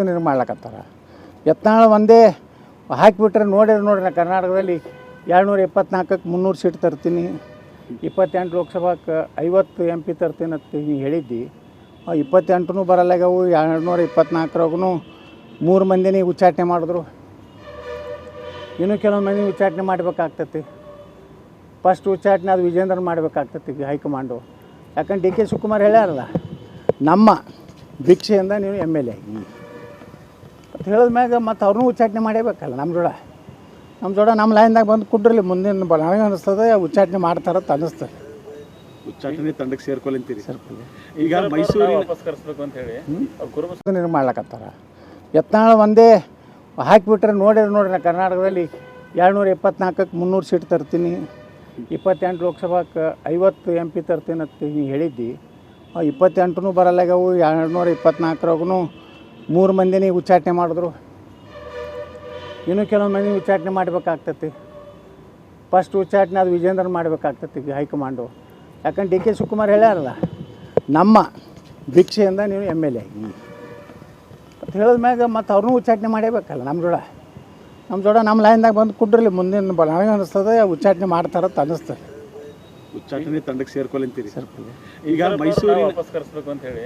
ನಿರ್ಮಾಣ ಮಾಡ್ಲಕತ್ತಾರ? ಯತ್ನಾಳ ಒಂದೇ ಹಾಕಿಬಿಟ್ರೆ ನೋಡಿರಿ ನೋಡ್ರಿ ಕರ್ನಾಟಕದಲ್ಲಿ ಎರಡುನೂರ ಇಪ್ಪತ್ನಾಲ್ಕಕ್ಕೆ ಮುನ್ನೂರು ಸೀಟ್ ತರ್ತೀನಿ, ಇಪ್ಪತ್ತೆಂಟು ಲೋಕಸಭಾಕ್ಕೆ ಐವತ್ತು ಎಂ ಪಿ ತರ್ತೀನಿ ಅಂತ ನೀ ಹೇಳಿದ್ದಿ. ಇಪ್ಪತ್ತೆಂಟು ಬರಲ್ಲಾಗವು ಎರಡುನೂರ ಇಪ್ಪತ್ನಾಲ್ಕರಾಗೂ ಮೂರು ಮಂದಿನೇ ಉಚ್ಚಾಟನೆ ಮಾಡಿದ್ರು. ಇನ್ನೂ ಕೆಲವೊಂದು ಮಂದಿ ಉಚ್ಚಾಟನೆ ಮಾಡಬೇಕಾಗ್ತತಿ. ಫಸ್ಟ್ ಉಚ್ಚಾಟನೆ ಅದು ವಿಜೇಂದ್ರನ್ ಮಾಡಬೇಕಾಗ್ತತಿ ಹೈಕಮಾಂಡು. ಯಾಕಂದ್ರೆ ಡಿ ಕೆ ಶಿವಕುಮಾರ್ ಹೇಳ್ಯಾರಲ್ಲ, ನಮ್ಮ ಭಿಕ್ಷೆಯಿಂದ ನೀವು ಎಂ ಎಲ್ ಎ ಆಗಿ. ಅಂತ ಹೇಳಿದ ಮ್ಯಾಗ ಮತ್ತು ಅವ್ರನ್ನೂ ಉಚ್ಚಾಟನೆ ಮಾಡೇಬೇಕಲ್ಲ ನಮ್ಮ ಜೋಡ. ನಮ್ಮ ಜೋಡ ನಮ್ಮ ಲೈನ್ದಾಗ ಬಂದು ಕುಡ್ರಲಿ ಮುಂದಿನ ಬ ನನಗೆ ಅನಿಸ್ತದೆ ಉಚ್ಚಾಟನೆ ಮಾಡ್ತಾರಂತ ಅನ್ನಿಸ್ತದೆ ಉಚ್ಚಾಟನೆ ತಂಡಕ್ಕೆ ಸೇರ್ಕೊಲ್ಲಂತೀರಿ ಸೇರ್ಕೊಳ್ಳಿ ಈಗ ಮೈಸೂರು ವಾಪಸ್ ಕರೆಸ್ಬೇಕು ಅಂತ ಹೇಳಿ ಅವ್ರು ಕುರುಬ ನಿರ್ಮಾಣ ಮಾಡ್ಲಕತ್ತಾರ? ಯತ್ನಾಳ ಒಂದೇ ಹಾಕಿಬಿಟ್ರೆ ನೋಡಿರಿ ನೋಡ್ರಿ ನಾ ಕರ್ನಾಟಕದಲ್ಲಿ ಎರಡುನೂರ ಇಪ್ಪತ್ನಾಲ್ಕಕ್ಕೆ ಮುನ್ನೂರು ಸೀಟ್ ತರ್ತೀನಿ ಇಪ್ಪತ್ತೆಂಟು ಲೋಕಸಭಾಕ್ಕೆ ಐವತ್ತು ಎಂ ಪಿ ತರ್ತೀನಿ ಅಂತ ನೀ ಹೇಳಿದ್ದಿ. ಇಪ್ಪತ್ತೆಂಟು ಬರಲ್ಲಾಗವು ಎರಡುನೂರ ಇಪ್ಪತ್ನಾಲ್ಕರಾಗೂ ಮೂರು ಮಂದಿನೇ ಉಚ್ಚಾಟನೆ ಮಾಡಿದ್ರು. ಇನ್ನೂ ಕೆಲವೊಂದು ಮಂದಿ ಉಚ್ಚಾಟನೆ ಮಾಡಬೇಕಾಗ್ತತಿ. ಫಸ್ಟ್ ಉಚ್ಚಾಟನೆ ಅದು ವಿಜೇಂದ್ರ ಮಾಡಬೇಕಾಗ್ತತಿ ಹೈಕಮಾಂಡು. ಯಾಕಂದ್ರೆ ಡಿ ಕೆ ಶಿವಕುಮಾರ್ ಹೇಳ್ಯಾರಲ್ಲ ನಮ್ಮ ಭಿಕ್ಷೆಯಿಂದ ನೀವು ಎಂ ಎಲ್ ಎ ಆಗಿ. ಅಂತ ಹೇಳಿದ ಮ್ಯಾಗ ಮತ್ತು ಅವ್ರನ್ನೂ ಉಚ್ಚಾಟನೆ ಮಾಡೇಬೇಕಲ್ಲ ನಮ್ಮ ಜೋಡ ನಮ್ಮ ಜೋಡ ನಮ್ಮ ಲೈನ್ದಾಗ ಬಂದು ಕುಡ್ರಲಿ ಮುಂದಿನ ಬ ನನಗೆ ಅನಿಸ್ತದೆ ಉಚ್ಚಾಟನೆ ಮಾಡ್ತಾರಂತ ಅನ್ನಿಸ್ತದೆ ಉಚ್ಚಾಟನೆ ತಂಡಕ್ಕೆ ಸೇರ್ಕೊಳ್ಳಿ ಅಂತೀರಿ. ಈಗ ಮೈಸೂರು ವಾಪಸ್ ಕರೆಸ್ಬೇಕು ಅಂತ ಹೇಳಿ